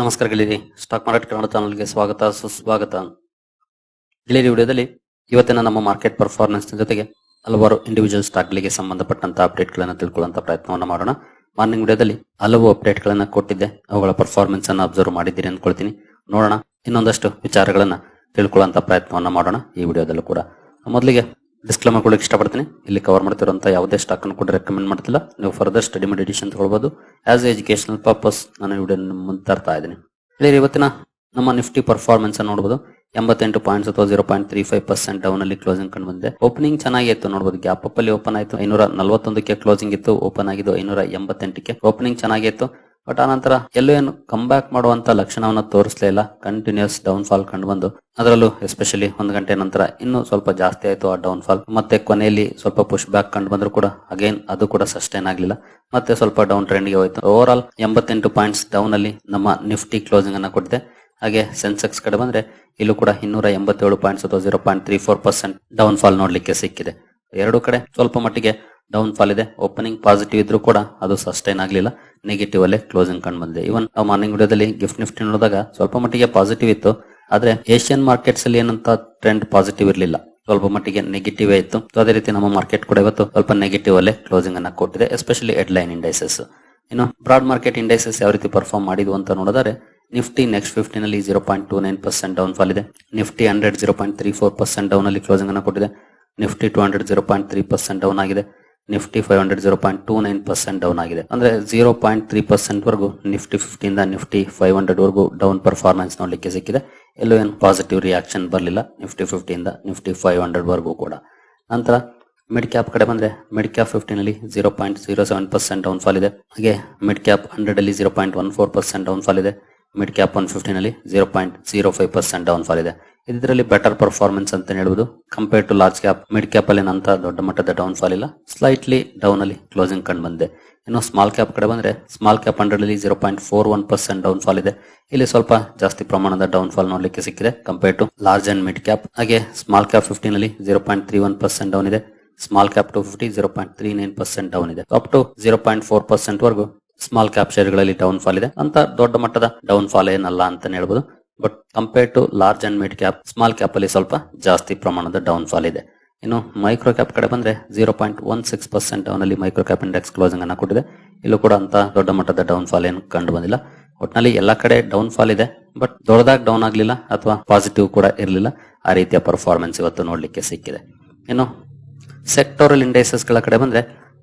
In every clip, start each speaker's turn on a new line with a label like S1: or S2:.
S1: ನಮಸ್ಕಾರ ಗೆಳೆಯರಿ stock market Kannada ಚಾನಲ್ಗೆ ಸ್ವಾಗತ, ಸುಸ್ವಾಗತ. ಗೆಳೆಯರಿ ವಿಡಿಯೋದಲ್ಲಿ ಇವತ್ತಿನ ನಮ್ಮ ಮಾರ್ಕೆಟ್ ಪರ್ಫಾರ್ಮೆನ್ಸ್ ಜೊತೆಗೆ ಹಲವಾರು ಇಂಡಿವಿಜುವಲ್ ಸ್ಟಾಕ್ ಗಳಿಗೆ ಸಂಬಂಧಪಟ್ಟಂತ ಅಪ್ಡೇಟ್ ಗಳನ್ನ ತಿಳ್ಕೊಳ್ಳುವಂತ ಪ್ರಯತ್ನವನ್ನು ಮಾಡೋಣ. ಮಾರ್ನಿಂಗ್ ವಿಡಿಯೋದಲ್ಲಿ ಹಲವು ಅಪ್ಡೇಟ್ ಗಳನ್ನ ಕೊಟ್ಟಿದ್ದೆ. ಅವುಗಳ ಪರ್ಫಾರ್ಮೆನ್ಸ್ ಅನ್ನು ಅಬ್ಸರ್ವ್ ಮಾಡಿದ್ದೀರಿ ಅಂದ್ಕೊಳ್ತೀನಿ. ನೋಡೋಣ. ಇನ್ನೊಂದಷ್ಟು ವಿಚಾರಗಳನ್ನು ತಿಳ್ಕೊಳ್ಳುವಂತ ಪ್ರಯತ್ನವನ್ನು ಮಾಡೋಣ ಈ ವಿಡಿಯೋದಲ್ಲೂ ಕೂಡ. ಮೊದಲಿಗೆ ಡಿಸ್ಕ್ಲೇಮರ್ ಕೊಡಕ್ಕೆ ಇಷ್ಟಪಡ್ತೀನಿ. ಇಲ್ಲಿ ಕವರ್ ಮಾಡ್ತಿರೋಂಥ ಯಾವುದೇ ಸ್ಟಾಕ್ ಅನ್ನು ಕೂಡ ರೆಕಮೆಂಡ್ ಮಾಡ್ತಿಲ್ಲ. ನೀವು ಫರ್ದರ್ ಸ್ಟಡಿ ಮಾಡಿ ಎಡಿಷನ್ ತಗೊಳ್ಬೋದು. ಆಸ್ ಎಜುಕೇಶನಲ್ ಪರ್ಪಸ್ ನಾನು ವಿಡಿಯೋ ಮುಂದೆ ತರ್ತಾ ಇದ್ದೀನಿ. ಇಲ್ಲಿ ಇವತ್ತಿನ ನಮ್ಮ ನಿಫ್ಟಿ ಪರ್ಫಾರ್ಮೆನ್ಸ್ ಅನ್ನು ನೋಡಬಹುದು ಎಂಬತ್ತೆಂಟು ಪಾಯಿಂಟ್ಸ್ ಅಥವಾ zero point three five percent down ಅಲ್ಲಿ ಕ್ಲೋಸಿಂಗ್ ಕಂಡು ಬಂದಿದೆ. ಓಪನಿಂಗ್ ಚೆನ್ನಾಗಿತ್ತು ನೋಡಬಹುದು ಗ್ಯಾಪ್ ಅಪ್ ಅಲ್ಲಿ ಓಪನ್ ಆಯಿತು. ಐನೂರ ನಲವತ್ತೊಂದಕ್ಕೆ ಕ್ಲೋಸಿಂಗ್ ಇತ್ತು. ಓಪನ್ ಆಗಿದ್ದು ಐನೂರ ಎಂಬತ್ತೆಂಟಕ್ಕೆ. ಓಪನಿಂಗ್ ಚೆನ್ನಾಗಿ ಇತ್ತು ಬಟ್ ಆನಂತರ ಎಲ್ಲೂ ಏನು ಕಮ್ ಬ್ಯಾಕ್ ಮಾಡುವಂತ ಲಕ್ಷಣವನ್ನ ತೋರಿಸಲೇ ಇಲ್ಲ. ಕಂಟಿನ್ಯೂಸ್ ಡೌನ್ ಫಾಲ್ ಕಂಡು ಬಂದು ಅದರಲ್ಲೂ ಎಸ್ಪೆಷಲಿ ಒಂದು ಗಂಟೆ ನಂತರ ಇನ್ನೂ ಸ್ವಲ್ಪ ಜಾಸ್ತಿ ಆಯ್ತು ಆ ಡೌನ್ ಫಾಲ್ ಮತ್ತೆ ಕೊನೆಯಲ್ಲಿ ಸ್ವಲ್ಪ ಪುಷ್ ಬ್ಯಾಕ್ ಕಂಡು ಬಂದ್ರು ಕೂಡ ಅಗೇನ್ ಅದು ಕೂಡ ಸಸ್ಟೈನ್ ಆಗಲಿಲ್ಲ. ಮತ್ತೆ ಸ್ವಲ್ಪ ಡೌನ್ ಟ್ರೆಂಡ್ಗೆ ಹೋಯ್ತು. ಓವರ್ ಆಲ್ ಎಂಬತ್ತೆಂಟು ಪಾಯಿಂಟ್ಸ್ ಡೌನ್ ಅಲ್ಲಿ ನಮ್ಮ ನಿಫ್ಟಿ ಕ್ಲೋಸಿಂಗ್ ಅನ್ನ ಕೊಟ್ಟಿದೆ. ಹಾಗೆ ಸೆನ್ಸೆಕ್ಸ್ ಕಡೆ ಬಂದ್ರೆ ಇಲ್ಲೂ ಕೂಡ ಇನ್ನೂರ ಎಂಬತ್ತೇಳು ಪಾಯಿಂಟ್ಸ್ ಅಥವಾ zero point three four percent down fall ನೋಡ್ಲಿಕ್ಕೆ ಸಿಕ್ಕಿದೆ. ಎರಡು ಕಡೆ ಸ್ವಲ್ಪ ಮಟ್ಟಿಗೆ ಡೌನ್ ಫಾಲ್ ಇದೆ. ಓಪನಿಂಗ್ ಪಾಸಿಟಿವ್ ಇದ್ರೂ ಕೂಡ ಅದು ಸಸ್ಟೈನ್ ಆಗಲಿಲ್ಲ. ನೆಗೆಟಿವ್ ಅಲ್ಲೇ ಕ್ಲೋಸಿಂಗ್ ಕಂಡು ಬಂದಿದೆ. ಇವನ್ ಮಾರ್ನಿಂಗ್ ವಿಡಿಯೋದಲ್ಲಿ ಗಿಫ್ಟ್ ನಿಫ್ಟಿ ನೋಡಿದಾಗ ಸ್ವಲ್ಪ ಮಟ್ಟಿಗೆ ಪಾಸಿಟಿವ್ ಇತ್ತು. ಆದ್ರೆ ಏಷ್ಯನ್ ಮಾರ್ಕೆಟ್ಸ್ ಅಲ್ಲಿ ಏನಂತ ಟ್ರೆಂಡ್ ಪಾಸಿಟಿವ್ ಇರಲಿಲ್ಲ. ಸ್ವಲ್ಪ ಮಟ್ಟಿಗೆ ನೆಗೆಟಿವ್ ಇತ್ತು. ಸೊ ಅದೇ ರೀತಿ ನಮ್ಮ ಮಾರ್ಕೆಟ್ ಕೂಡ ಇವತ್ತು ಸ್ವಲ್ಪ ನೆಗೆಟಿವ್ ಅಲ್ಲೇ ಕ್ಲೋಸಿಂಗ್ ಅನ್ನ ಕೊಟ್ಟಿದೆ ಎಸ್ಪೆಷಲಿ ಹೆಡ್ಲೈನ್ ಇಂಡೈಸಸ್ ಇನ್ನು ಬ್ರಾಡ್ ಮಾರ್ಕೆಟ್ ಇಂಡೈಸಸ್ ಯಾವ ರೀತಿ ಪರ್ಫಾರ್ಮ್ ಮಾಡಿದ್ವು ಅಂತ ನೋಡಿದರೆ ನಿಫ್ಟಿ ನೆಕ್ಸ್ಟ್ ಫಿಫ್ಟಿನಲ್ಲಿ ಅಲ್ಲಿ zero point two nine percent down fall ಇದೆ. Nifty hundred zero point three four percent down ಅಲ್ಲಿ ಕ್ಲೋಸಿಂಗ್ ಅನ್ನ ಕೊಟ್ಟಿದೆ. Nifty two hundred zero point three percent down ಆಗಿದೆ. Nifty five hundred zero point two nine percent down ಆಗಿದೆ. ಅಂದ್ರೆ zero point three percent ವರೆಗೂ Nifty ಫಿಫ್ಟಿಯಿಂದ Nifty five hundred ವರೆಗೂ down performance ನೋಡಲಿಕ್ಕೆ ಸಿಕ್ಕಿದೆ. ಎಲ್ಲೂ ಏನು ಪಾಸಿಟಿವ್ ರಿಯಾಕ್ಷನ್ ಬರಲಿಲ್ಲ. ನಿಫ್ಟಿ ಫಿಫ್ಟಿಯಿಂದ ನಿಫ್ಟಿ ಫೈವ್ ಹಂಡ್ರೆಡ್ ವರೆಗೂ ಕೂಡ. ನಂತರ ಮಿಡ್ ಕ್ಯಾಪ್ ಕಡೆ ಬಂದ್ರೆ mid cap ಫಿಫ್ಟಿನಲ್ಲಿ zero point zero seven percent down fall ಇದೆ. ಹಾಗೆ ಮಿಡ್ ಕ್ಯಾಪ್ ಹಂಡ್ರೆಡ್ ಅಲ್ಲಿ zero point one four percent down fall ಇದೆ. Mid cap one ಫಿಫ್ಟಿನಲ್ಲಿ zero point zero five percent down fall ಇದೆ. ಇದರಲ್ಲಿ better performance ಅಂತ ಹೇಳ್ಬೋದು. Compare to large cap mid cap ಅಲ್ಲಿ ಅಂತ ದೊಡ್ಡ ಮಟ್ಟದ ಡೌನ್ ಫಾಲ್ ಇಲ್ಲ. ಸ್ಲೈಟ್ಲಿ ಡೌನ್ ಅಲ್ಲಿ ಕ್ಲೋಸಿಂಗ್ ಕಂಡು ಬಂದಿದೆ ಇನ್ನು ಸ್ಮಾಲ್ ಕ್ಯಾಪ್ ಕಡೆ ಬಂದ್ರೆ ಸ್ಮಾಲ್ ಕ್ಯಾಪ್ ಹಂಡ್ರೆಡ್ ಅಲ್ಲಿ zero point four one percent down fall ಇದೆ. ಇಲ್ಲಿ ಸ್ವಲ್ಪ ಜಾಸ್ತಿ ಪ್ರಮಾಣದ ಡೌನ್ ಫಾಲ್ ನೋಡ್ಲಿಕ್ಕೆ ಸಿಕ್ಕಿದೆ compare to large and mid cap ಹಾಗೆ ಸ್ಮಾಲ್ ಕ್ಯಾಪ್ ಫಿಫ್ಟೀನ್ ಅಲ್ಲಿ zero point three one percent down ಇದೆ. Small cap two fifty zero point three nine percent down ಇದೆ. Up to zero point four percent ವರೆಗೂ small cap ಶೇರ್ಗಳಲ್ಲಿ down fall ಇದೆ ಅಂತ ದೊಡ್ಡ ಮಟ್ಟದ ಡೌನ್ ಫಾಲ್ ಏನಲ್ಲ ಅಂತ ಹೇಳ್ಬೋದು. But compare to large and mid cap small cap ಅಲ್ಲಿ ಸ್ವಲ್ಪ ಜಾಸ್ತಿ ಪ್ರಮಾಣದ ಡೌನ್ ಫಾಲ್ ಇದೆ. ಇನ್ನು ಮೈಕ್ರೋ ಕ್ಯಾಪ್ ಕಡೆ ಬಂದ್ರೆ zero point one six percent down ಅಲ್ಲಿ ಮೈಕ್ರೋ ಕ್ಯಾಪ್ ಇಂಡೆಕ್ಸ್ ಕ್ಲೋಸಿಂಗ್ ಅನ್ನ ಕೊಟ್ಟಿದೆ. ಇಲ್ಲೂ ಕೂಡ ಅಂತ ದೊಡ್ಡ ಮಟ್ಟದ ಡೌನ್ ಫಾಲ್ ಏನು ಕಂಡು ಬಂದಿಲ್ಲ. ಒಟ್ನಲ್ಲಿ ಎಲ್ಲಾ ಕಡೆ ಡೌನ್ ಫಾಲ್ ಇದೆ ಬಟ್ ದೊಡ್ಡದಾಗಿ ಡೌನ್ ಆಗಲಿಲ್ಲ ಅಥವಾ ಪಾಸಿಟಿವ್ ಕೂಡ ಇರಲಿಲ್ಲ. ಆ ರೀತಿಯ ಪರ್ಫಾರ್ಮೆನ್ಸ್ ಇವತ್ತು ನೋಡಲಿಕ್ಕೆ ಸಿಕ್ಕಿದೆ. ಇನ್ನು ಸೆಕ್ಟೋರಲ್ ಇಂಡೈಸಸ್ಗಳ ಕಡೆ ಬಂದ್ರೆ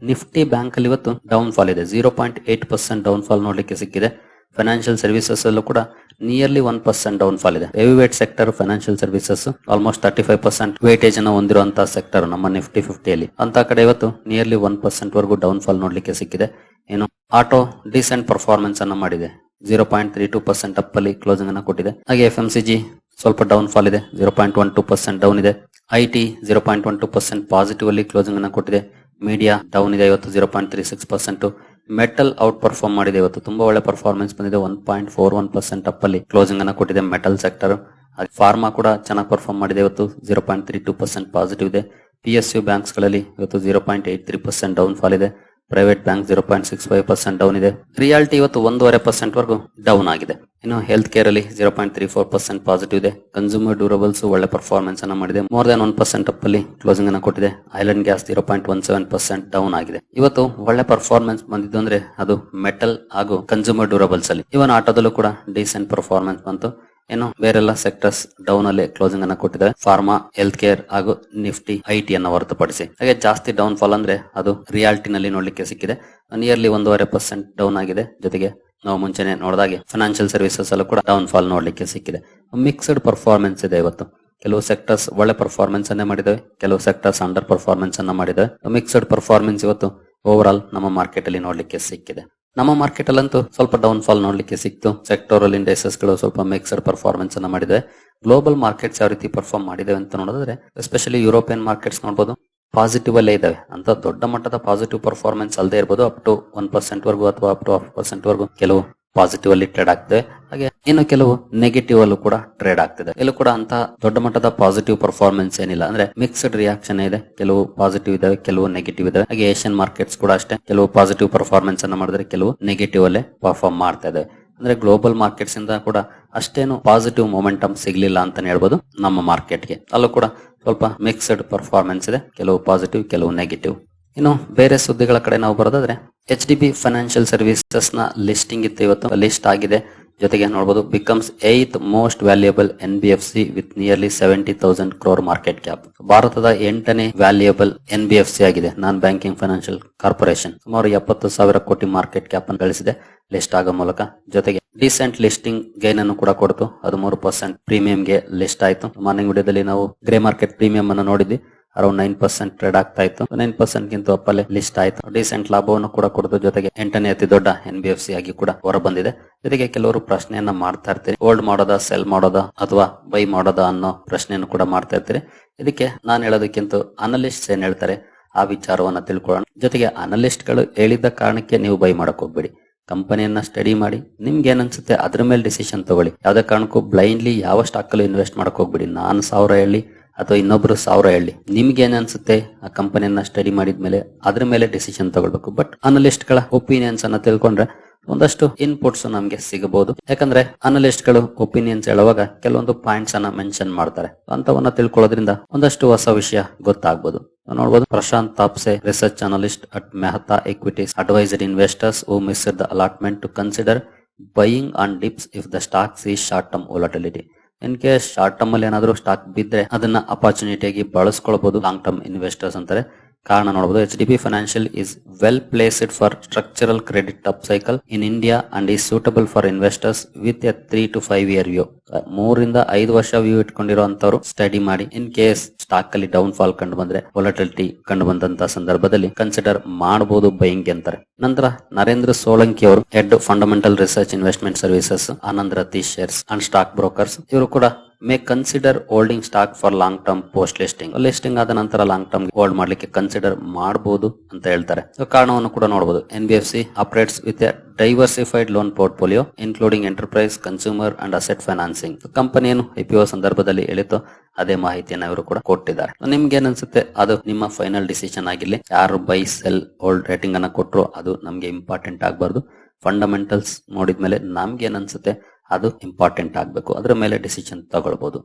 S1: ನಿಫ್ಟಿ ಬ್ಯಾಂಕ್ ಅಲ್ಲಿ ಇವತ್ತು ಡೌನ್ ಫಾಲ್ ಇದೆ. Zero point eight percent down fall ನೋಡ್ಲಿಕ್ಕೆ ಸಿಕ್ಕಿದೆ. ಫೈನಾನ್ಷಿಯಲ್ ಸರ್ವಿಸಸ್ ಅಲ್ಲೂ ಕೂಡ nearly one percent down fall ಇದೆ. Heavyweight sector financial services almost thirty five percent weightage ಅನ್ನು ಹೊಂದಿರುವಂತಹ ಸೆಕ್ಟರ್ ನಮ್ಮ ನಿಫ್ಟಿ ಫಿಫ್ಟಿಯಲ್ಲಿ. ಅಂತ ಕಡೆ ಇವತ್ತು ನಿಯರ್ಲಿ ಒನ್ ಪರ್ಸೆಂಟ್ ವರೆಗೂ ಡೌನ್ ಫಾಲ್ ನೋಡ್ಲಿಕ್ಕೆ ಸಿಕ್ಕಿದೆ. ಏನು ಆಟೋ ಡಿಸೆಂಟ್ ಪರ್ಫಾರ್ಮೆನ್ಸ್ ಅನ್ನ ಮಾಡಿದೆ. Zero point three two percent up ಅಲ್ಲಿ ಕ್ಲೋಸಿಂಗ್ ಅನ್ನ ಕೊಟ್ಟಿದೆ. ಹಾಗೆ ಎಫ್ ಎಂ ಸಿ ಜಿ ಸ್ವಲ್ಪ ಡೌನ್ ಫಾಲ್ ಇದೆ. Zero point one two percent down ಇದೆ. I T zero point one two percent positive ಅಲ್ಲಿ ಕ್ಲೋಸಿಂಗ್ ಅನ್ನ ಕೊಟ್ಟಿದೆ. ಮೀಡಿಯಾ ಡೌನ್ ಇದೆ ಇವತ್ತು zero point three six percent metal outperform ಮಾಡಿದೆ ಇವತ್ತು. ತುಂಬಾ ಒಳ್ಳೆ ಪರ್ಫಾರ್ಮೆನ್ಸ್ ಬಂದಿದೆ. One point four one percent up ಅಲ್ಲಿ ಕ್ಲೋಸಿಂಗ್ ಅನ್ನ ಕೊಟ್ಟಿದೆ ಮೆಟಲ್ ಸೆಕ್ಟರ್ ಫಾರ್ಮಾ ಕೂಡ ಚೆನ್ನಾಗಿ ಪರ್ಫಾರ್ಮ್ ಮಾಡಿದೆ ಇವತ್ತು. Zero point three two percent positive ಇದೆ. ಪಿ ಎಸ್ ಯು ಬ್ಯಾಂಕ್ಸ್ಗಳಲ್ಲಿ ಇವತ್ತು zero point eight three percent down fall ಇದೆ. Private bank zero point six five percent down ಇದೆ. ರಿಯಾಲಿಟಿ ಇವತ್ತು ಒಂದೂವರೆ ಪರ್ಸೆಂಟ್ ವರೆಗೂ ಡೌನ್ ಆಗಿದೆ. ಇನ್ನು ಹೆಲ್ತ್ ಕೇರ್ ಅಲ್ಲಿ zero point three four percent positive ಇದೆ. ಕನ್ಸ್ಯೂಮರ್ ಡ್ಯೂರಬಲ್ಸ್ ಒಳ್ಳೆ ಪರ್ಫಾರ್ಮೆನ್ಸ್ ಅನ್ನ ಮಾಡಿದೆ. More than one percent up ಅಲ್ಲಿ ಕ್ಲೋಸಿಂಗ್ ಅನ್ನ ಕೊಟ್ಟಿದೆ. Oil and gas zero point one seven percent down ಆಗಿದೆ. ಇವತ್ತು ಒಳ್ಳೆ ಪರ್ಫಾರ್ಮೆನ್ಸ್ ಬಂದಿದ್ದು ಅಂದ್ರೆ ಅದು ಮೆಟಲ್ ಹಾಗೂ ಕನ್ಸ್ಯೂಮರ್ ಡ್ಯೂರಬಲ್ಸ್ ಅಲ್ಲಿ. ಇವನ್ ಆಟೋದಲ್ಲೂ ಕೂಡ ಡಿಸೆಂಟ್ ಪರ್ಫಾರ್ಮೆನ್ಸ್ ಬಂತು. ಏನು ಬೇರೆಲ್ಲ ಸೆಕ್ಟರ್ಸ್ ಡೌನ್ ಅಲ್ಲಿ ಕ್ಲೋಸಿಂಗ್ ಅನ್ನ ಕೊಟ್ಟಿದ್ದಾರೆ ಫಾರ್ಮಾ ಹೆಲ್ತ್ ಕೇರ್ ಹಾಗೂ ನಿಫ್ಟಿ ಐಟಿ ಅನ್ನ ಹೊರತುಪಡಿಸಿ. ಹಾಗೆ ಜಾಸ್ತಿ ಡೌನ್ ಫಾಲ್ ಅಂದ್ರೆ ಅದು ರಿಯಾಲಿಟಿನಲ್ಲಿ ನೋಡ್ಲಿಕ್ಕೆ ಸಿಕ್ಕಿದೆ. ನಿಯರ್ಲಿ ಒಂದೂವರೆ ಪರ್ಸೆಂಟ್ ಡೌನ್ ಆಗಿದೆ. ಜೊತೆಗೆ ನಾವು ಮುಂಚೆನೆ ನೋಡಿದಾಗೆ ಫೈನಾನ್ಷಿಯಲ್ ಸರ್ವಿಸಸ್ ಅಲ್ಲೂ ಕೂಡ ಡೌನ್ ಫಾಲ್ ನೋಡ್ಲಿಕ್ಕೆ ಸಿಕ್ಕಿದೆ. ಮಿಕ್ಸ್ಡ್ ಪರ್ಫಾರ್ಮೆನ್ಸ್ ಇದೆ ಇವತ್ತು. ಕೆಲವು ಸೆಕ್ಟರ್ಸ್ ಒಳ್ಳೆ ಪರ್ಫಾರ್ಮೆನ್ಸ್ ಅನ್ನೇ ಮಾಡಿದ್ದಾವೆ ಕೆಲವು ಸೆಕ್ಟರ್ಸ್ ಅಂಡರ್ ಪರ್ಫಾರ್ಮೆನ್ಸ್ ಅನ್ನ ಮಾಡಿದ್ದಾವೆ ಮಿಕ್ಸ್ಡ್ ಪರ್ಫಾರ್ಮೆನ್ಸ್ ಇವತ್ತು ಓವರ್ ಆಲ್ ನಮ್ಮ ಮಾರ್ಕೆಟ್ ಅಲ್ಲಿ ನೋಡ್ಲಿಕ್ಕೆ ಸಿಕ್ಕಿದೆ. ನಮ್ಮ ಮಾರ್ಕೆಟ್ ಅಲ್ಲಂತೂ ಸ್ವಲ್ಪ ಡೌನ್ ಫಾಲ್ ನೋಡ್ಲಿಕ್ಕೆ ಸಿಕ್ತು. ಸೆಕ್ಟೋರಲ್ ಇಂಡೆಕ್ಸಸ್ಗಳು ಸ್ವಲ್ಪ ಮಿಕ್ಸ್ಡ್ ಪರ್ಫಾರ್ಮೆನ್ಸ್ ಅನ್ನ ಮಾಡಿದೆ. ಗ್ಲೋಬಲ್ ಮಾರ್ಕೆಟ್ಸ್ ಯಾವ ರೀತಿ ಪರ್ಫಾರ್ಮ್ ಮಾಡಿದೆ ಅಂತ ನೋಡಿದ್ರೆ ಎಸ್ಪೆಷಲಿ ಯುರೋಪಿಯನ್ ಮಾರ್ಕೆಟ್ಸ್ ನೋಡಬಹುದು ಪಾಸಿಟಿವ್ ಅಲ್ಲೇ ಇದಾವೆ ಅಂತ ದೊಡ್ಡ ಮಟ್ಟದ ಪಾಸಿಟಿವ್ ಪರ್ಫಾರ್ಮೆನ್ಸ್ ಅಲ್ಲದೆ ಇರಬಹುದು ಅಪ್ ಟು ಒನ್ ಪರ್ಸೆಂಟ್ ವರೆಗೂ ಅಥವಾ ಅಪ್ ಟು ಹಾಫ್ ಪರ್ಸೆಂಟ್ ವರೆಗೂ ಕೆಲವು ಪಾಸಿಟಿವ್ ಅಲ್ಲಿ ಟ್ರೇಡ್ ಆಗ್ತದೆ. ಹಾಗೆ ಇನ್ನು ಕೆಲವು ನೆಗೆಟಿವ್ ಅಲ್ಲೂ ಕೂಡ ಟ್ರೇಡ್ ಆಗ್ತಿದೆ. ಇಲ್ಲೂ ಕೂಡ ಅಂತ ದೊಡ್ಡ ಮಟ್ಟದ ಪಾಸಿಟಿವ್ ಪರ್ಫಾರ್ಮೆನ್ಸ್ ಏನಿಲ್ಲ. ಅಂದ್ರೆ ಮಿಕ್ಸ್ಡ್ ರಿಯಾಕ್ಷನ್ ಇದೆ. ಕೆಲವು ಪಾಸಿಟಿವ್ ಇದಾವೆ, ಕೆಲವು ನೆಗೆಟಿವ್ ಇದಾವೆ. ಹಾಗೆ ಏಷ್ಯನ್ ಮಾರ್ಕೆಟ್ಸ್ ಕೂಡ ಅಷ್ಟೇ. ಕೆಲವು ಪಾಸಿಟಿವ್ ಪರ್ಫಾರ್ಮೆನ್ಸ್ ಅನ್ನ ಮಾಡಿದ್ರೆ ಕೆಲವು ನೆಗೆಟಿವ್ ಅಲ್ಲೇ ಪರ್ಫಾರ್ಮ್ ಮಾಡ್ತಾ ಇದೆ. ಅಂದ್ರೆ ಗ್ಲೋಬಲ್ ಮಾರ್ಕೆಟ್ಸ್ ಇಂದ ಕೂಡ ಅಷ್ಟೇನು ಪಾಸಿಟಿವ್ ಮೊಮೆಂಟಮ್ ಸಿಗ್ಲಿಲ್ಲ ಅಂತಾನೆ ಹೇಳ್ಬೋದು ನಮ್ಮ ಮಾರ್ಕೆಟ್ಗೆ ಅಲ್ಲೂ ಕೂಡ ಸ್ವಲ್ಪ ಮಿಕ್ಸ್ಡ್ ಪರ್ಫಾರ್ಮೆನ್ಸ್ ಇದೆ. ಕೆಲವು ಪಾಸಿಟಿವ್ ಕೆಲವು ನೆಗೆಟಿವ್ ಇನ್ನು ಬೇರೆ ಸುದ್ದಿಗಳ ಕಡೆ ನಾವು ಬರೋದಾದ್ರೆ ಎಚ್ ಡಿ ಬಿ ಫೈನಾನ್ಷಿಯಲ್ ಸರ್ವಿಸಸ್ನ ಲಿಸ್ಟಿಂಗ್ ಇತ್ತು, ಇವತ್ತು ಲಿಸ್ಟ್ ಆಗಿದೆ. ಜೊತೆಗೆ ನೋಡಬಹುದು becomes eighth most valuable N B F C with nearly seventy thousand crore market cap ಭಾರತದ ಎಂಟನೇ valuable N B F C ಆಗಿದೆ. Non banking financial corporation. ಸುಮಾರು ಎಪ್ಪತ್ತು ಸಾವಿರ ಕೋಟಿ ಮಾರ್ಕೆಟ್ ಕ್ಯಾಪ್ ಅನ್ನು ಗಳಿಸಿದೆ. ಲಿಸ್ಟ್ ಆಗೋ ಮೂಲಕ. ಜೊತೆಗೆ ಡಿಸೆಂಟ್ ಲಿಸ್ಟಿಂಗ್ ಗೈನ್ ಅನ್ನು ಕೂಡ ಕೊಡ್ತು. ಹದಿಮೂರು ಪರ್ಸೆಂಟ್ ಪ್ರೀಮಿಯಂಗೆ ಲಿಸ್ಟ್ ಆಯ್ತು. ಮಾರ್ನಿಂಗ್ ವಿಡಿಯೋದಲ್ಲಿ ನಾವು ಗ್ರೇ ಮಾರ್ಕೆಟ್ ಪ್ರೀಮಿಯಂ ಅನ್ನು ನೋಡಿದ್ವಿ. ಅರೌಂಡ್ ನೈನ್ ಪರ್ಸೆಂಟ್ ಟ್ರೇಡ್ ಆಗ್ತಾ ಇತ್ತು. ನೈನ್ ಪರ್ಸೆಂಟ್ ಗಿಂತ ಅಪ್ಪಲ್ಲೇ ಲಿಸ್ಟ್ ಆಯ್ತು. ಡಿಸೆಂಟ್ ಲಾಭವನ್ನು ಕೂಡ ಕೊಡೋದ್ರ ಜೊತೆಗೆ ಎಂಟನೇ ಅತಿ ದೊಡ್ಡ ಎನ್ ಬಿ ಎಫ್ ಸಿ ಆಗಿ ಕೂಡ ಹೊರ ಬಂದಿದೆ ಜೊತೆಗೆ ಕೆಲವರು ಪ್ರಶ್ನೆಯನ್ನ ಮಾಡ್ತಾ ಇರ್ತೀರಿ. ಹೋಲ್ಡ್ ಮಾಡೋದಾ ಸೆಲ್ ಮಾಡೋದಾ, ಅಥವಾ ಬೈ ಮಾಡೋದಾ ಅನ್ನೋ ಪ್ರಶ್ನೆಯನ್ನು ಕೂಡ ಮಾಡ್ತಾ ಇರ್ತೀರಿ. ಇದಕ್ಕೆ ನಾನು ಹೇಳೋದಕ್ಕಿಂತ ಅನಲಿಸ್ಟ್ ಏನ್ ಹೇಳ್ತಾರೆ? ಆ ವಿಚಾರವನ್ನ ತಿಳ್ಕೊಳ್ಳೋಣ. ಜೊತೆಗೆ ಅನಲಿಸ್ಟ್ಗಳು ಹೇಳಿದ ಕಾರಣಕ್ಕೆ ನೀವು ಬೈ ಮಾಡಕ್ ಹೋಗ್ಬೇಡಿ. ಕಂಪನಿಯನ್ನ ಸ್ಟಡಿ ಮಾಡಿ. ನಿಮ್ಗೆ ಏನ್ ಅನ್ಸುತ್ತೆ? ಅದ್ರ ಮೇಲೆ ಡಿಸಿಷನ್ ತಗೊಳ್ಳಿ. ಯಾವ್ದೇ ಕಾರಣಕ್ಕೂ ಬ್ಲೈಂಡ್ಲಿ ಯಾವ ಸ್ಟಾಕ್ ಅಲ್ಲಿ ಇನ್ವೆಸ್ಟ್ ಮಾಡಕ್ ಹೋಗ್ಬೇಡಿ. ನಾನು ಸಾವಿರ ಹೇಳಿ ಅಥವಾ ಇನ್ನೊಬ್ರು ಸಾವಿರ ಹೇಳಿ. ನಿಮ್ಗೆ ಏನ್ ಅನ್ಸುತ್ತೆ? ಆ ಕಂಪನಿಯನ್ನ ಸ್ಟಡಿ ಮಾಡಿದ್ಮೇಲೆ ಅದ್ರ ಮೇಲೆ ಡಿಸಿಷನ್ ತಗೊಳ್ಬೇಕು. ಬಟ್ ಅನಲಿಸ್ಟ್ಗಳ ಒಪಿನಿಯನ್ಸ್ ಅನ್ನ ತಿಳ್ಕೊಂಡ್ರೆ ಒಂದಷ್ಟು ಇನ್ಪುಟ್ಸ್ ನಮ್ಗೆ ಸಿಗಬಹುದು ಯಾಕಂದ್ರೆ ಅನಲಿಸ್ಟ್ಗಳು ಒಪಿನಿಯನ್ಸ್ ಹೇಳುವಾಗ ಕೆಲವೊಂದು ಪಾಯಿಂಟ್ಸ್ ಅನ್ನ ಮೆನ್ಷನ್ ಮಾಡ್ತಾರೆ. ಅಂತವನ್ನ ತಿಳ್ಕೊಳ್ಳೋದ್ರಿಂದ ಒಂದಷ್ಟು ಹೊಸ ವಿಷಯ ಗೊತ್ತಾಗ್ಬೋದು. ನೋಡಬಹುದು Prashant Tapse research analyst at Mehta equities advisor investors who miss the allotment to consider buying on dips if the stocks ಈ short term volatility in short term ಅಲ್ಲಿ ಏನಾದರೂ ಸ್ಟಾಕ್ ಬಿದ್ದರೆ ಅದನ್ನ ಅಪಾರ್ಚುನಿಟಿಯಾಗಿ ಬಳಸ್ಕೊಳ್ಬಹುದು ಲಾಂಗ್ ಟರ್ಮ್ ಇನ್ವೆಸ್ಟರ್ಸ್ ಅಂತಾರೆ. ಕಾರಣ ನೋಡಬಹುದು H D B financial is well placed for structural credit up cycle in India and is suitable for investors with a three to five year view ಮೂರಿಂದ ಐದು ವರ್ಷ ವ್ಯೂ ಇಟ್ಕೊಂಡಿರುವಂತವರು ಸ್ಟಡಿ ಮಾಡಿ in case stock ಅಲ್ಲಿ down fall ಕಂಡು ಬಂದ್ರೆ volatility ಕಂಡು ಬಂದಂತ ಸಂದರ್ಭದಲ್ಲಿ ಕನ್ಸಿಡರ್ ಮಾಡಬಹುದು ಬೈಯಿಂಗ್ ಅಂತಾರೆ. ನಂತರ ನರೇಂದ್ರ ಸೋಲಂಕಿ ಅವರು head fundamental research investment services Anand Rathi shares and stock brokers ಇವರು ಕೂಡ may consider holding stock for long term post listing listing ಆದ ನಂತರ ಲಾಂಗ್ ಟರ್ಮ್ ಹೋಲ್ಡ್ ಮಾಡ್ಲಿಕ್ಕೆ ಕನ್ಸಿಡರ್ ಮಾಡಬಹುದು ಅಂತ ಹೇಳ್ತಾರೆ. ಕಾರಣವನ್ನು ಕೂಡ ನೋಡಬಹುದು N B F C operates with diversified loan portfolio including enterprise consumer and asset financing ಕಂಪನಿಯನ್ನು ಐಪಿಒ ಸಂದರ್ಭದಲ್ಲಿ ಹೇಳಿತು ಅದೇ ಮಾಹಿತಿಯನ್ನು ಇವರು ಕೂಡ ಕೊಟ್ಟಿದ್ದಾರೆ. ನಿಮ್ಗೆ ಏನ್ ಅನ್ಸುತ್ತೆ ಅದು ನಿಮ್ಮ ಫೈನಲ್ ಡಿಸಿಷನ್ ಆಗಿರಲಿ. ಯಾರು ಬೈ ಸೆಲ್ ಹೋಲ್ಡ್ ರೇಟಿಂಗ್ ಅನ್ನ ಕೊಟ್ಟರು ಅದು ನಮಗೆ ಇಂಪಾರ್ಟೆಂಟ್ ಆಗಬಾರ್ದು. ಫಂಡಮೆಂಟಲ್ಸ್ ನೋಡಿದ್ಮೇಲೆ ನಮ್ಗೆ ಏನ್ ಅನ್ಸುತ್ತೆ ಅದು ಇಂಪಾರ್ಟೆಂಟ್ ಆಗಬೇಕು. ಅದರ ಮೇಲೆ ಡಿಸಿಷನ್ ತಗೊಳ್ಬಹುದು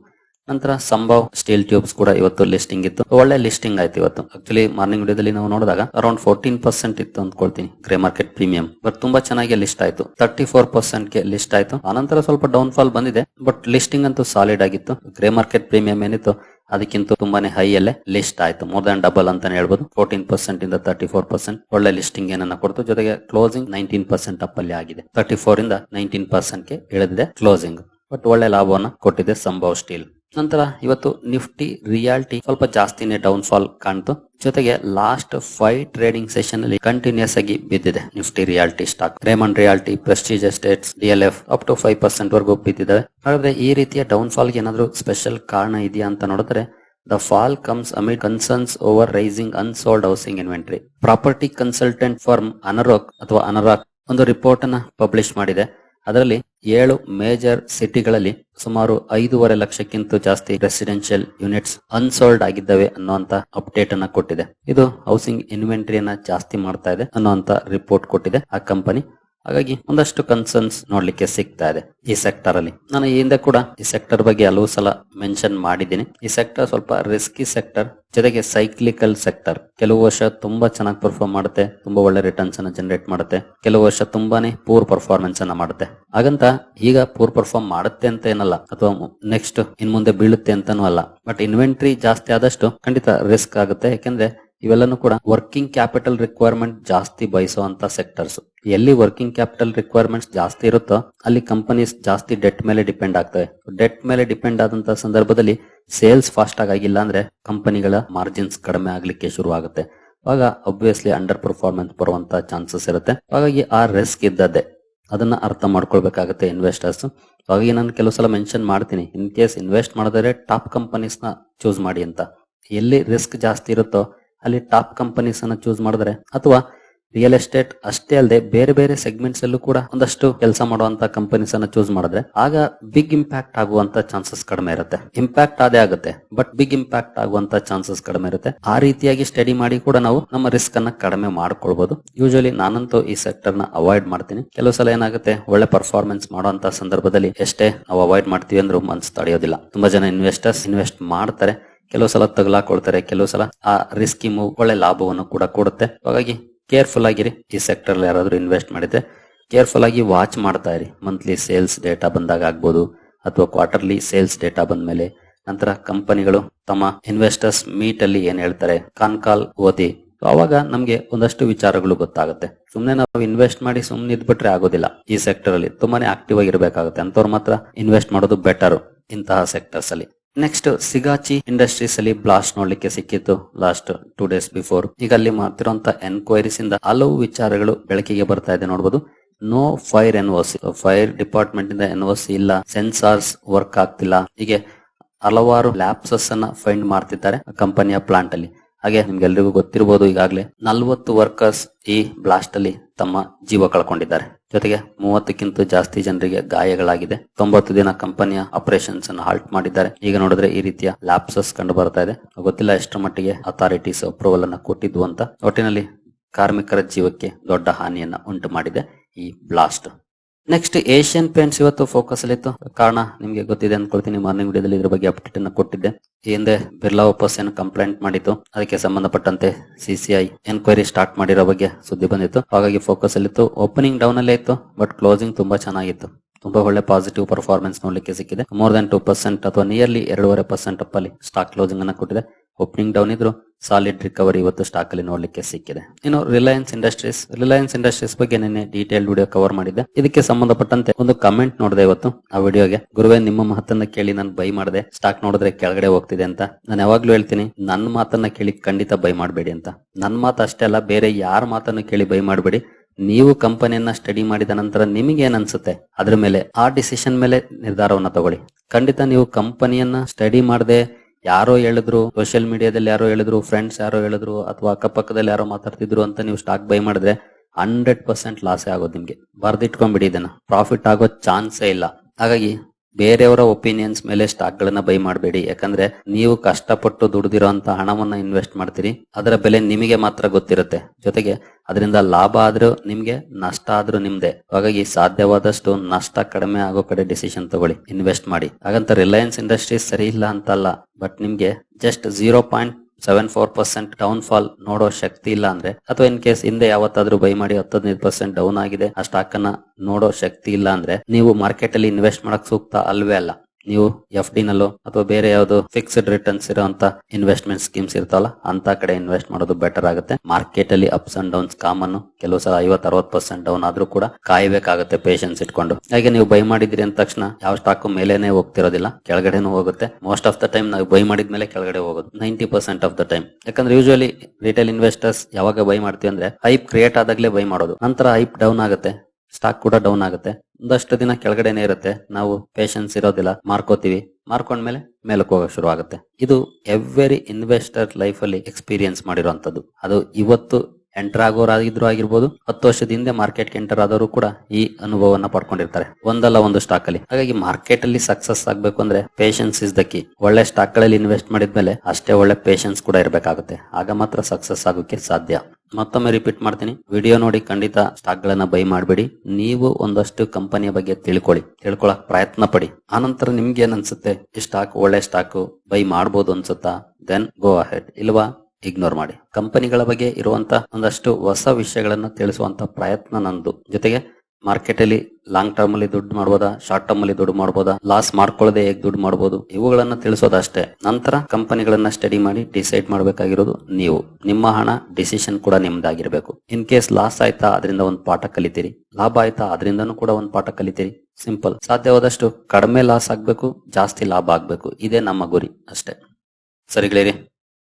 S1: ನಂತರ ಸಂಭವ್ ಸ್ಟೀಲ್ ಟ್ಯೂಬ್ಸ್ ಕೂಡ ಇವತ್ತು ಲಿಸ್ಟಿಂಗ್ ಇತ್ತು. ಒಳ್ಳೆ ಲಿಸ್ಟಿಂಗ್ ಆಯ್ತು ಇವತ್ತು. ಆಕ್ಚುಲಿ ಮಾರ್ನಿಂಗ್ ವಿಡಿಯೋದಲ್ಲಿ ನಾವು ನೋಡಿದಾಗ ಅರೌಂಡ್ ಫೋರ್ಟೀನ್ ಪರ್ಸೆಂಟ್ ಇತ್ತು ಅಂದ್ಕೊಳ್ತೀನಿ. ಗ್ರೇ ಮಾರ್ಕೆಟ್ ಪ್ರೀಮಿಯಂ ಬಟ್ ತುಂಬಾ ಚೆನ್ನಾಗಿ ಲಿಸ್ಟ್ ಆಯ್ತು. ತರ್ಟಿ ಫೋರ್ ಪರ್ಸೆಂಟ್ಗೆ ಲಿಸ್ಟ್ ಆಯ್ತು. ಆನಂತರ ಸ್ವಲ್ಪ ಡೌನ್ ಫಾಲ್ ಬಂದಿದೆ. ಬಟ್ ಲಿಸ್ಟಿಂಗ್ ಅಂತೂ ಸಾಲಿಡ್ ಆಗಿತ್ತು. ಗ್ರೇ ಮಾರ್ಕೆಟ್ ಪ್ರೀಮಿಯಂ ಏನಿತ್ತು? ಅದಕ್ಕಿಂತ ತುಂಬಾನೇ ಹೈ ಅಲ್ಲೇ ಲಿಸ್ಟ್ ಆಯ್ತು. ಮೋರ್ ದನ್ ಡಬಲ್ ಅಂತಾನೆ ಹೇಳ್ಬೋದು. ಫೋರ್ಟೀನ್ ಪರ್ಸೆಂಟ್ ಇಂದ ತರ್ಟಿ ಫೋರ್ ಪರ್ಸೆಂಟ್ ಒಳ್ಳೆ ಲಿಸ್ಟಿಂಗ್ ಏನನ್ನ ಕೊಡ್ತು? ಜೊತೆಗೆ ಕ್ಲೋಸಿಂಗ್ ನೈನ್ಟೀನ್ ಪರ್ಸೆಂಟ್ ಅಪ್ ಅಲ್ಲಿ ಆಗಿದೆ. ತರ್ಟಿ ಫೋರ್ ಇಂದ ನೈನ್ಟೀನ್ ಪರ್ಸೆಂಟ್ಗೆ ಇಳಿದಿದೆ ಕ್ಲೋಸಿಂಗ್ ಬಟ್ ಒಳ್ಳೆ ಲಾಭವನ್ನ ಕೊಟ್ಟಿದೆ ಸಂಭವ್ ಸ್ಟೀಲ್ ನಂತರ ಇವತ್ತು ನಿಫ್ಟಿ, ರಿಯಾಲ್ಟಿ ಸ್ವಲ್ಪ ಜಾಸ್ತಿನೇ ಡೌನ್ ಫಾಲ್ ಕಾಣ್ತು. ಜೊತೆಗೆ ಲಾಸ್ಟ್ ಫೈವ್ ಟ್ರೇಡಿಂಗ್ ಸೆಷನ್ ಅಲ್ಲಿ ಕಂಟಿನ್ಯೂಸ್ ಆಗಿ ಬಿದ್ದಿದೆ. Nifty, realty stock Raymond realty Prestige Estates DLF up to five percent ವರೆಗೂ ಬಿದ್ದಿದ್ದಾವೆ. ಹಾಗಾದ್ರೆ ಈ ರೀತಿಯ ಡೌನ್ ಫಾಲ್ ಏನಾದ್ರು ಸ್ಪೆಷಲ್ ಕಾರಣ ಇದೆಯಾ ಅಂತ ನೋಡಿದ್ರೆ the fall comes amid concerns over rising unsold housing inventory property consultant firm Anarock ಅಥವಾ ಅನರಾಕ್ ಒಂದು ರಿಪೋರ್ಟ್ ಅನ್ನ ಪಬ್ಲಿಷ್ ಮಾಡಿದೆ. ಅದರಲ್ಲಿ ಏಳು ಮೇಜರ್ ಸಿಟಿಗಳಲ್ಲಿ ಸುಮಾರು ಐದೂವರೆ ಲಕ್ಷಕ್ಕಿಂತ ಜಾಸ್ತಿ ರೆಸಿಡೆನ್ಷಿಯಲ್ ಯೂನಿಟ್ಸ್ ಅನ್ಸೋಲ್ಡ್ ಆಗಿದ್ದಾವೆ ಅನ್ನುವಂತ ಅಪ್ಡೇಟ್ ಅನ್ನ ಕೊಟ್ಟಿದೆ. ಇದು ಹೌಸಿಂಗ್ ಇನ್ವೆಂಟರಿಯನ್ನ ಜಾಸ್ತಿ ಮಾಡ್ತಾ ಇದೆ ಅನ್ನುವಂತ ರಿಪೋರ್ಟ್ ಕೊಟ್ಟಿದೆ ಆ ಕಂಪನಿ ಹಾಗಾಗಿ ಒಂದಷ್ಟು ಕನ್ಸರ್ನ್ಸ್ ನೋಡ್ಲಿಕ್ಕೆ ಸಿಗ್ತಾ ಇದೆ ಈ ಸೆಕ್ಟರ್ ಅಲ್ಲಿ. ನಾನು ಈ ಹಿಂದೆ ಕೂಡ ಈ ಸೆಕ್ಟರ್ ಬಗ್ಗೆ ಹಲವು ಸಲ ಮೆನ್ಷನ್ ಮಾಡಿದ್ದೀನಿ. ಈ ಸೆಕ್ಟರ್ ಸ್ವಲ್ಪ ರಿಸ್ಕಿ ಸೆಕ್ಟರ್ ಜೊತೆಗೆ ಸೈಕ್ಲಿಕಲ್ ಸೆಕ್ಟರ್ ಕೆಲವು ವರ್ಷ ತುಂಬಾ ಚೆನ್ನಾಗಿ ಪರ್ಫಾರ್ಮ್ ಮಾಡುತ್ತೆ, ತುಂಬಾ ಒಳ್ಳೆ ರಿಟರ್ನ್ಸ್ ಅನ್ನ ಜನರೇಟ್ ಮಾಡುತ್ತೆ. ಕೆಲವು ವರ್ಷ ತುಂಬಾನೇ ಪೂರ್ ಪರ್ಫಾರ್ಮೆನ್ಸ್ ಅನ್ನ ಮಾಡುತ್ತೆ. ಹಾಗಂತ ಈಗ ಪೂರ್ ಪರ್ಫಾರ್ಮ್ ಮಾಡುತ್ತೆ ಅಂತ ಏನಲ್ಲ, ಅಥವಾ ನೆಕ್ಸ್ಟ್ ಇನ್ ಮುಂದೆ ಬೀಳುತ್ತೆ ಅಂತಾನೂ ಅಲ್ಲ. ಬಟ್ ಇನ್ವೆಂಟ್ರಿ ಜಾಸ್ತಿ ಆದಷ್ಟು ಖಂಡಿತ ರಿಸ್ಕ್ ಆಗುತ್ತೆ. ಯಾಕಂದ್ರೆ ಇವೆಲ್ಲನೂ ಕೂಡ ವರ್ಕಿಂಗ್ ಕ್ಯಾಪಿಟಲ್ ರಿಕ್ವೈರ್ಮೆಂಟ್ ಜಾಸ್ತಿ ಬಯಸುವಂತ ಸೆಕ್ಟರ್ಸ್ ಎಲ್ಲಿ ವರ್ಕಿಂಗ್ ಕ್ಯಾಪಿಟಲ್ ರಿಕ್ವೈರ್ಮೆಂಟ್ಸ್ ಜಾಸ್ತಿ ಇರುತ್ತೋ ಅಲ್ಲಿ ಕಂಪನೀಸ್ ಜಾಸ್ತಿ ಡೆಟ್ ಮೇಲೆ ಡಿಪೆಂಡ್ ಆಗ್ತವೆ. ಡೆಟ್ ಮೇಲೆ ಡಿಪೆಂಡ್ ಆದಂತ ಸಂದರ್ಭದಲ್ಲಿ ಸೇಲ್ಸ್ ಫಾಸ್ಟ್ ಆಗಿ ಆಗಿಲ್ಲ ಅಂದ್ರೆ ಕಂಪನಿಗಳ ಮಾರ್ಜಿನ್ಸ್ ಕಡಿಮೆ ಆಗ್ಲಿಕ್ಕೆ ಶುರು ಆಗುತ್ತೆ ಆಗ ಅಬ್ವಿಯಸ್ಲಿ ಅಂಡರ್ ಪರ್ಫಾರ್ಮೆನ್ಸ್ ಬರುವಂತ ಚಾನ್ಸಸ್ ಇರುತ್ತೆ. ಹಾಗಾಗಿ ಆ ರಿಸ್ಕ್ ಇದ್ದದ್ದೇ. ಅದನ್ನ ಅರ್ಥ ಮಾಡ್ಕೊಳ್ಬೇಕಾಗುತ್ತೆ ಇನ್ವೆಸ್ಟರ್ಸ್ ಹಾಗಾಗಿ ನಾನು ಕೆಲವು ಸಲ ಮೆನ್ಷನ್ ಮಾಡ್ತೀನಿ. ಇನ್ ಕೇಸ್ ಇನ್ವೆಸ್ಟ್ ಮಾಡಿದ್ರೆ ಟಾಪ್ ಕಂಪನೀಸ್ನ ಚೂಸ್ ಮಾಡಿ ಅಂತ. ಎಲ್ಲಿ ರಿಸ್ಕ್ ಜಾಸ್ತಿ ಇರುತ್ತೋ ಅಲ್ಲಿ ಟಾಪ್ ಕಂಪನೀಸ್ ಅನ್ನ ಚೂಸ್ ಮಾಡಿದ್ರೆ ಅಥವಾ ರಿಯಲ್ ಎಸ್ಟೇಟ್ ಅಷ್ಟೇ ಅಲ್ಲದೆ ಬೇರೆ ಬೇರೆ ಸೆಗ್ಮೆಂಟ್ಸ್ ಅಲ್ಲೂ ಕೂಡ ಒಂದಷ್ಟು ಕೆಲಸ ಮಾಡುವಂತ ಕಂಪನೀಸ್ ಅನ್ನ ಚೂಸ್ ಮಾಡಿದ್ರೆ ಆಗ ಬಿಗ್ ಇಂಪ್ಯಾಕ್ಟ್ ಆಗುವಂತ ಚಾನ್ಸಸ್ ಕಡಿಮೆ ಇರುತ್ತೆ. ಇಂಪ್ಯಾಕ್ಟ್ ಅದೇ ಆಗುತ್ತೆ. ಬಟ್ ಬಿಗ್ ಇಂಪ್ಯಾಕ್ಟ್ ಆಗುವಂತ ಚಾನ್ಸಸ್ ಕಡಿಮೆ ಇರುತ್ತೆ. ಆ ರೀತಿಯಾಗಿ ಸ್ಟಡಿ ಮಾಡಿ ಕೂಡ ನಾವು ನಮ್ಮ ರಿಸ್ಕ್ ಅನ್ನ ಕಡಿಮೆ ಮಾಡ್ಕೊಳ್ಬಹುದು ಯೂಶಲಿ ನಾನಂತೂ ಈ ಸೆಕ್ಟರ್ನ ಅವಾಯ್ಡ್ ಮಾಡ್ತೀನಿ. ಕೆಲವು ಸಲ ಏನಾಗುತ್ತೆ, ಒಳ್ಳೆ ಪರ್ಫಾರ್ಮೆನ್ಸ್ ಮಾಡುವಂತ ಸಂದರ್ಭದಲ್ಲಿ ಎಷ್ಟೇ ನಾವು ಅವಾಯ್ಡ್ ಮಾಡ್ತೀವಿ ಅಂದ್ರೂ ಮನ್ಸ್ ತಡೆಯೋದಿಲ್ಲ. ತುಂಬಾ ಜನ ಇನ್ವೆಸ್ಟರ್ಸ್ ಇನ್ವೆಸ್ಟ್ ಮಾಡ್ತಾರೆ. ಕೆಲವು ಸಲ ತಗಲಾಕೊಳ್ತಾರೆ ಕೆಲವು ಸಲ ಆ ರಿಸ್ಕಿ ಮೂವ್ ಒಳ್ಳೆ ಲಾಭವನ್ನು ಕೂಡ ಕೊಡುತ್ತೆ. ಹಾಗಾಗಿ ಕೇರ್ಫುಲ್ ಆಗಿರಿ, ಈ ಸೆಕ್ಟರ್ ಯಾರಾದ್ರೂ ಇನ್ವೆಸ್ಟ್ ಮಾಡಿದ್ರೆ ಕೇರ್ಫುಲ್ ಆಗಿ ವಾಚ್ ಮಾಡ್ತಾ ಇರಿ. ಮಂತ್ಲಿ ಸೇಲ್ಸ್ ಡೇಟಾ ಬಂದಾಗ ಆಗ್ಬೋದು ಅಥವಾ ಕ್ವಾರ್ಟರ್ಲಿ ಸೇಲ್ಸ್ ಡೇಟಾ ಬಂದ ಮೇಲೆ ನಂತರ ಕಂಪನಿಗಳು ತಮ್ಮ ಇನ್ವೆಸ್ಟರ್ಸ್ ಮೀಟ್ ಅಲ್ಲಿ ಏನ್ ಹೇಳ್ತಾರೆ ಕಾನ್ಕಾಲ್ ಓದಿ. So, ಅವಾಗ ನಮ್ಗೆ ಒಂದಷ್ಟು ವಿಚಾರಗಳು ಗೊತ್ತಾಗುತ್ತೆ. ಸುಮ್ನೆ ನಾವು ಇನ್ವೆಸ್ಟ್ ಮಾಡಿ ಸುಮ್ನೆ ಇದ್ಬಿಟ್ರೆ ಆಗೋದಿಲ್ಲ. ಈ ಸೆಕ್ಟರ್ ಅಲ್ಲಿ ತುಂಬಾನೇ ಆಕ್ಟಿವ್ ಆಗಿರ್ಬೇಕಾಗುತ್ತೆ. ಅಂತವ್ರು ಮಾತ್ರ ಇನ್ವೆಸ್ಟ್ ಮಾಡೋದು ಬೆಟರ್ ಇಂತಹ ಸೆಕ್ಟರ್ಸ್ ಅಲ್ಲಿ. ನೆಕ್ಸ್ಟ್ ಸಿಗಾಚಿ ಇಂಡಸ್ಟ್ರೀಸ್ ಅಲ್ಲಿ ಬ್ಲಾಸ್ಟ್ ನೋಡ್ಲಿಕ್ಕೆ ಸಿಕ್ಕಿತ್ತು ಲಾಸ್ಟ್ ಟೂ ಡೇಸ್ ಬಿಫೋರ್ ಈಗ ಅಲ್ಲಿ ಮಾಡ್ತಿರುವಂತ ಎನ್ಕ್ವೈರೀಸ್ ಇಂದ ಹಲವು ವಿಚಾರಗಳು ಬೆಳಕಿಗೆ ಬರ್ತಾ ಇದೆ ನೋಡಬಹುದು no fire N C fire department ಇಂದ ಎನ್ ಸಿ ಇಲ್ಲ. ಸೆನ್ಸಾರ್ಸ್ ವರ್ಕ್ ಆಗ್ತಿಲ್ಲ. ಹೀಗೆ ಹಲವಾರು ಲ್ಯಾಪ್ಸಸ್ ಅನ್ನ ಫೈಂಡ್ ಮಾಡ್ತಿದ್ದಾರೆ ಕಂಪನಿಯ ಪ್ಲಾಂಟ್ ಅಲ್ಲಿ. ಹಾಗೆ ನಿಮ್ಗೆಲ್ರಿಗೂ ಗೊತ್ತಿರಬಹುದು ಈಗಾಗಲೇ ನಲ್ವತ್ತು ವರ್ಕರ್ಸ್ ಈ ಬ್ಲಾಸ್ಟ್ ಅಲ್ಲಿ ತಮ್ಮ ಜೀವ ಕಳ್ಕೊಂಡಿದ್ದಾರೆ. ಜೊತೆಗೆ ಮೂವತ್ತಕ್ಕಿಂತ ಜಾಸ್ತಿ ಜನರಿಗೆ ಗಾಯಗಳಾಗಿದೆ. ತೊಂಬತ್ತು ದಿನ ಕಂಪನಿಯ ಆಪರೇಷನ್ಸ್ ಅನ್ನು ಹಾಲ್ಟ್ ಮಾಡಿದ್ದಾರೆ. ಈಗ ನೋಡಿದ್ರೆ ಈ ರೀತಿಯ ಲ್ಯಾಪ್ಸಸ್ ಕಂಡು ಬರ್ತಾ ಇದೆ. ಗೊತ್ತಿಲ್ಲ ಎಷ್ಟರ ಮಟ್ಟಿಗೆ ಅಥಾರಿಟೀಸ್ ಅಪ್ರೂವಲ್ ಅನ್ನು ಕೊಟ್ಟಿದ್ವು ಅಂತ. ಒಟ್ಟಿನಲ್ಲಿ ಕಾರ್ಮಿಕರ ಜೀವಕ್ಕೆ ದೊಡ್ಡ ಹಾನಿಯನ್ನ ಉಂಟು ಮಾಡಿದೆ ಈ ಬ್ಲಾಸ್ಟ್ ನೆಕ್ಸ್ಟ್ ಏಷ್ಯನ್ ಪೇಂಟ್ಸ್ ಇವತ್ತು ಫೋಕಸ್ ಅಲ್ಲಿತ್ತು ಕಾರಣ ನಿಮ್ಗೆ ಗೊತ್ತಿದೆ ಅನ್ಕೊಳ್ತೀನಿ ಮಾರ್ನಿಂಗ್ ವಿಡಿಯೋದಲ್ಲಿ ಇದ್ರ ಬಗ್ಗೆ ಅಪ್ಡೇಟ್ ಅನ್ನ ಕೊಟ್ಟಿದ್ದೆ. ಹಿಂದೆ ಬಿರ್ಲಾ ವಾಪಸ್ ಏನು ಕಂಪ್ಲೇಂಟ್ ಮಾಡಿತ್ತು, ಅದಕ್ಕೆ ಸಂಬಂಧಪಟ್ಟಂತೆ ಸಿಸಿಐ ಎನ್ಕ್ವೈರಿ ಸ್ಟಾರ್ಟ್ ಮಾಡಿರೋ ಬಗ್ಗೆ ಸುದ್ದಿ ಬಂದಿತ್ತು. ಹಾಗಾಗಿ ಫೋಕಸ್ ಅಲ್ಲಿತ್ತು ಓಪನಿಂಗ್ ಡೌನ್ ಅಲ್ಲೇ ಇತ್ತು ಬಟ್ ಕ್ಲೋಸಿಂಗ್ ತುಂಬಾ ಚೆನ್ನಾಗಿತ್ತು. ತುಂಬಾ ಒಳ್ಳೆ ಪಾಸಿಟಿವ್ ಪರ್ಫಾರ್ಮೆನ್ಸ್ ನೋಡ್ಲಿಕ್ಕೆ ಸಿಕ್ಕಿದೆ. ಮೋರ್ ದನ್ ಟೂ ಪರ್ಸೆಂಟ್ ಅಥವಾ ನಿಯರ್ಲಿ ಎರಡೂವರೆ ಪರ್ಸೆಂಟ್ ಅಪ್ ಅಲ್ಲಿ ಸ್ಟಾಕ್ ಕ್ಲೋಸಿಂಗ್ ಅನ್ನ ಕೊಟ್ಟಿದೆ. ಓಪನಿಂಗ್ ಡೌನ್ ಇದ್ರು ಸಾಲಿಡ್ ರಿಕವರಿ ಇವತ್ತು ಸ್ಟಾಕ್ ಅಲ್ಲಿ ನೋಡ್ಲಿಕ್ಕೆ ಸಿಕ್ಕಿದೆ. ಇನ್ನು ರಿಲಯನ್ಸ್ ಇಂಡಸ್ಟ್ರೀಸ್ ರಿಲಯನ್ಸ್ ಇಂಡಸ್ಟ್ರೀಸ್ ಬಗ್ಗೆ ನಿನ್ನೆ ಡೀಟೇಲ್ ವಿಡಿಯೋ ಕವರ್ ಮಾಡಿದ್ದೆ. ಇದಕ್ಕೆ ಸಂಬಂಧಪಟ್ಟಂತೆ ಒಂದು ಕಮೆಂಟ್ ನೋಡಿದೆ ಇವತ್ತು ಆ ವಿಡಿಯೋಗೆ ಗುರುವೇ, ನಿಮ್ಮ ಮಾತನ್ನ ಕೇಳಿ ನಾನು ಬೈ ಮಾಡಿದೆ. ಸ್ಟಾಕ್ ನೋಡಿದ್ರೆ ಕೆಳಗಡೆ ಹೋಗ್ತಿದೆ ಅಂತ. ನಾನು ಯಾವಾಗ್ಲೂ ಹೇಳ್ತೀನಿ ನನ್ನ ಮಾತನ್ನ ಕೇಳಿ ಖಂಡಿತ ಬೈ ಮಾಡಬೇಡಿ ಅಂತ. ನನ್ನ ಮಾತು ಅಷ್ಟೇ ಅಲ್ಲ, ಬೇರೆ ಯಾರ ಮಾತನ್ನು ಕೇಳಿ ಬೈ ಮಾಡಬೇಡಿ. ನೀವು ಕಂಪನಿಯನ್ನ ಸ್ಟಡಿ ಮಾಡಿದ ನಂತರ ನಿಮಗೆ ಏನ್ ಅನ್ಸುತ್ತೆ? ಅದ್ರ ಮೇಲೆ ಆ ಡಿಸಿಷನ್ ಮೇಲೆ ನಿರ್ಧಾರವನ್ನ ತಗೊಳ್ಳಿ. ಖಂಡಿತ ನೀವು ಕಂಪನಿಯನ್ನ ಸ್ಟಡಿ ಮಾಡದೆ ಯಾರೋ ಹೇಳಿದ್ರು ಸೋಷಿಯಲ್ ಮೀಡಿಯಾದಲ್ಲಿ ಯಾರೋ ಹೇಳಿದ್ರು ಫ್ರೆಂಡ್ಸ್ ಯಾರೋ ಹೇಳಿದ್ರು, ಅಥವಾ ಅಕ್ಕಪಕ್ಕದಲ್ಲಿ ಯಾರೋ ಮಾತಾಡ್ತಿದ್ರು ಅಂತ ನೀವು ಸ್ಟಾಕ್ ಬೈ ಮಾಡಿದ್ರೆ ಹಂಡ್ರೆಡ್ ಪರ್ಸೆಂಟ್ ಲಾಸೇ ಆಗೋದು ನಿಮ್ಗೆ. ಬರ್ದಿಟ್ಕೊಂಡ್ಬಿಡಿ ಇದನ್ನ. ಪ್ರಾಫಿಟ್ ಆಗೋ ಚಾನ್ಸೇ ಇಲ್ಲ. ಹಾಗಾಗಿ ಬೇರೆಯವರ ಒಪಿನಿಯನ್ಸ್ ಮೇಲೆ ಸ್ಟಾಕ್ ಗಳನ್ನ ಬೈ ಮಾಡಬೇಡಿ. ಯಾಕಂದ್ರೆ ನೀವು ಕಷ್ಟಪಟ್ಟು ದುಡಿದಿರುವಂತ ಹಣವನ್ನ ಇನ್ವೆಸ್ಟ್ ಮಾಡ್ತೀರಿ, ಅದರ ಬೆಲೆ ನಿಮಗೆ ಮಾತ್ರ ಗೊತ್ತಿರುತ್ತೆ. ಜೊತೆಗೆ ಅದರಿಂದ ಲಾಭ ಆದ್ರೂ ನಿಮ್ಗೆ, ನಷ್ಟ ಆದ್ರೂ ನಿಮ್ದೆ. ಹಾಗಾಗಿ ಸಾಧ್ಯವಾದಷ್ಟು ನಷ್ಟ ಕಡಿಮೆ ಆಗೋ ಕಡೆ ಡಿಸಿಷನ್ ತಗೊಳ್ಳಿ ಇನ್ವೆಸ್ಟ್ ಮಾಡಿ. ಹಾಗಂತ ರಿಲಯನ್ಸ್ ಇಂಡಸ್ಟ್ರೀಸ್ ಸರಿ ಇಲ್ಲ ಅಂತಲ್ಲ ಬಟ್ ನಿಮ್ಗೆ just zero point seven four percent downfall ನೋಡೋ ಶಕ್ತಿ ಇಲ್ಲ ಅಂದ್ರೆ, ಅಥವಾ ಇನ್ ಕೇಸ್ ಹಿಂದೆ ಯಾವತ್ತಾದ್ರೂ ಬೈ ಮಾಡಿ ಹತ್ತದೈದು ಪರ್ಸೆಂಟ್ ಡೌನ್ ಆಗಿದೆ, ಆ ಸ್ಟಾಕ್ ಅನ್ನ ನೋಡೋ ಶಕ್ತಿ ಇಲ್ಲ ಅಂದ್ರೆ, ನೀವು ಮಾರ್ಕೆಟ್ ಅಲ್ಲಿ ಇನ್ವೆಸ್ಟ್ ಮಾಡಕ್ ಸೂಕ್ತ ಅಲ್ವೇ ಅಲ್ಲ. ನೀವು ಎಫ್ ಡಿ ನಲ್ಲೋ ಅಥವಾ ಬೇರೆ ಯಾವ್ದು ಫಿಕ್ಸ್ಡ್ ರಿಟರ್ನ್ಸ್ ಇರುವಂತ ಇನ್ವೆಸ್ಟ್ಮೆಂಟ್ ಸ್ಕೀಮ್ಸ್ ಇರ್ತಾವಲ್ಲ ಅಂತ ಕಡೆ ಇನ್ವೆಸ್ಟ್ ಮಾಡೋದು ಬೆಟರ್ ಆಗುತ್ತೆ. ಮಾರ್ಕೆಟ್ ಅಲ್ಲಿ ಅಪ್ಸ್ ಅಂಡ್ ಡೌನ್ಸ್ ಕಾಮನ್ ಕೆಲವು ಸಲ ಐವತ್ ಅರವತ್ ಪರ್ಸೆಂಟ್ ಡೌನ್ ಆದ್ರೂ ಕೂಡ ಕಾಯಬೇಕಾಗುತ್ತೆ ಪೇಷನ್ಸ್ ಇಟ್ಕೊಂಡು. ಹಾಗೆ ನೀವು ಬೈ ಮಾಡಿದ್ರಿ ಅಂದ ತಕ್ಷಣ ಯಾವ ಸ್ಟಾಕ್ ಮೇಲೇನೆ ಹೋಗ್ತಿರೋದಿಲ್ಲ, ಕೆಳಗಡೆನೂ ಹೋಗುತ್ತೆ. ಮೋಸ್ಟ್ ಆಫ್ ದ ಟೈಮ್ ನಾವು ಬೈ ಮಾಡಿದ್ಮೇಲೆ ಕೆಳಗಡೆ ಹೋಗೋದು. Ninety percent of the time ಯಾಕಂದ್ರೆ ಯೂಶಲಿ ರಿಟೇಲ್ ಇನ್ವೆಸ್ಟರ್ಸ್ ಯಾವಾಗ ಬೈ ಮಾಡ್ತೀವಿ ಅಂದ್ರೆ ಹೈಪ್ ಕ್ರಿಯೇಟ್ ಆದಾಗಲೇ ಬೈ ಮಾಡೋದು. ನಂತರ ಹೈಪ್ ಡೌನ್ ಆಗುತ್ತೆ. ಸ್ಟಾಕ್ ಕೂಡ ಡೌನ್ ಆಗುತ್ತೆ. ಒಂದಷ್ಟು ದಿನ ಕೆಳಗಡೆನೆ ಇರುತ್ತೆ. ನಾವು ಪೇಷನ್ಸ್ ಇರೋದಿಲ್ಲ. ಮಾರ್ಕೋತೀವಿ. ಮಾರ್ಕೊಂಡ್ಮೇಲೆ ಮೇಲಕ್ಕೆ ಹೋಗಕ್ ಶುರು ಆಗುತ್ತೆ ಇದು ಎವ್ರಿ ಇನ್ವೆಸ್ಟರ್ ಲೈಫ್ ಅಲ್ಲಿ ಎಕ್ಸ್ಪೀರಿಯನ್ಸ್ ಮಾಡಿರುವಂತದ್ದು ಅದು ಇವತ್ತು ಎಂಟರ್ ಆಗೋರಾಗಿದ್ರು ಆಗಿರ್ಬೋದು, ಹತ್ತು ವರ್ಷದ ಹಿಂದೆ ಮಾರ್ಕೆಟ್ ಎಂಟರ್ ಆದವರು ಕೂಡ ಈ ಅನುಭವವನ್ನ ಪಡ್ಕೊಂಡಿರ್ತಾರೆ. ಒಂದಲ್ಲ ಒಂದು ಸ್ಟಾಕ್ ಅಲ್ಲಿ. ಹಾಗಾಗಿ ಮಾರ್ಕೆಟ್ ಅಲ್ಲಿ ಸಕ್ಸಸ್ ಆಗ್ಬೇಕು ಅಂದ್ರೆ ಪೇಷನ್ಸ್ ಇಸ್ ದ ಕಿ ಒಳ್ಳೆ ಸ್ಟಾಕ್ಗಳಲ್ಲಿ ಇನ್ವೆಸ್ಟ್ ಮಾಡಿದ್ಮೇಲೆ ಅಷ್ಟೇ ಒಳ್ಳೆ ಪೇಷನ್ಸ್ ಕೂಡ ಇರಬೇಕಾಗುತ್ತೆ. ಆಗ ಮಾತ್ರ ಸಕ್ಸಸ್ ಆಗೋಕೆ ಸಾಧ್ಯ. ಮತ್ತೊಮ್ಮೆ ರಿಪೀಟ್ ಮಾಡ್ತೀನಿ. ವಿಡಿಯೋ ನೋಡಿ ಖಂಡಿತ ಸ್ಟಾಕ್ ಗಳನ್ನ ಬೈ ಮಾಡಬೇಡಿ. ನೀವು ಒಂದಷ್ಟು ಕಂಪನಿಯ ಬಗ್ಗೆ ತಿಳ್ಕೊಳ್ಳಿ. ತಿಳ್ಕೊಳಕ್ ಪ್ರಯತ್ನ ಪಡಿ. ಆನಂತರ ನಿಮ್ಗೆ ಏನ್ ಅನ್ಸುತ್ತೆ? ಈ ಸ್ಟಾಕ್ ಒಳ್ಳೆ ಸ್ಟಾಕ್ ಬೈ ಮಾಡ್ಬೋದು ಅನ್ಸುತ್ತಾ? ದೆನ್ ಗೋ ಅಹೆಡ್ ಇಲ್ವಾ? ಇಗ್ನೋರ್ ಮಾಡಿ. ಕಂಪನಿಗಳ ಬಗ್ಗೆ ಇರುವಂತ ಒಂದಷ್ಟು ಹೊಸ ವಿಷಯಗಳನ್ನು ತಿಳಿಸುವಂತ ಪ್ರಯತ್ನ ನಂದು. ಜೊತೆಗೆ ಮಾರ್ಕೆಟ್ ಅಲ್ಲಿ ಲಾಂಗ್ ಟರ್ಮ್ ಅಲ್ಲಿ ದುಡ್ಡು ಮಾಡಬಹುದಾ ಶಾರ್ಟ್ ಟರ್ಮ್ ಅಲ್ಲಿ ದುಡ್ಡು ಮಾಡಬಹುದಾ ಲಾಸ್ ಮಾಡ್ಕೊಳ್ಳದೆ ಹೇಗೆ ದುಡ್ಡು ಮಾಡಬಹುದು ಇವುಗಳನ್ನ ತಿಳಿಸೋದಷ್ಟೇ. ನಂತರ ಕಂಪನಿಗಳನ್ನ ಸ್ಟಡಿ ಮಾಡಿ ಡಿಸೈಡ್ ಮಾಡಬೇಕಾಗಿರೋದು ನೀವು. ನಿಮ್ಮ ಹಣ ಡಿಸಿಷನ್ ಕೂಡ ನಿಮ್ದಾಗಿರ್ಬೇಕು. ಇನ್ ಕೇಸ್ ಲಾಸ್ ಆಯ್ತಾ, ಅದರಿಂದ ಒಂದು ಪಾಠ ಕಲಿತೀರಿ. ಲಾಭ ಆಯ್ತಾ, ಅದರಿಂದನೂ ಕೂಡ ಒಂದು ಪಾಠ ಕಲಿತೀರಿ. ಸಿಂಪಲ್ ಸಾಧ್ಯವಾದಷ್ಟು ಕಡಿಮೆ ಲಾಸ್ ಆಗ್ಬೇಕು, ಜಾಸ್ತಿ ಲಾಭ ಆಗ್ಬೇಕು. ಇದೇ ನಮ್ಮ ಗುರಿ ಅಷ್ಟೇ. ಸರಿ ಗೆಳೆಯರಿ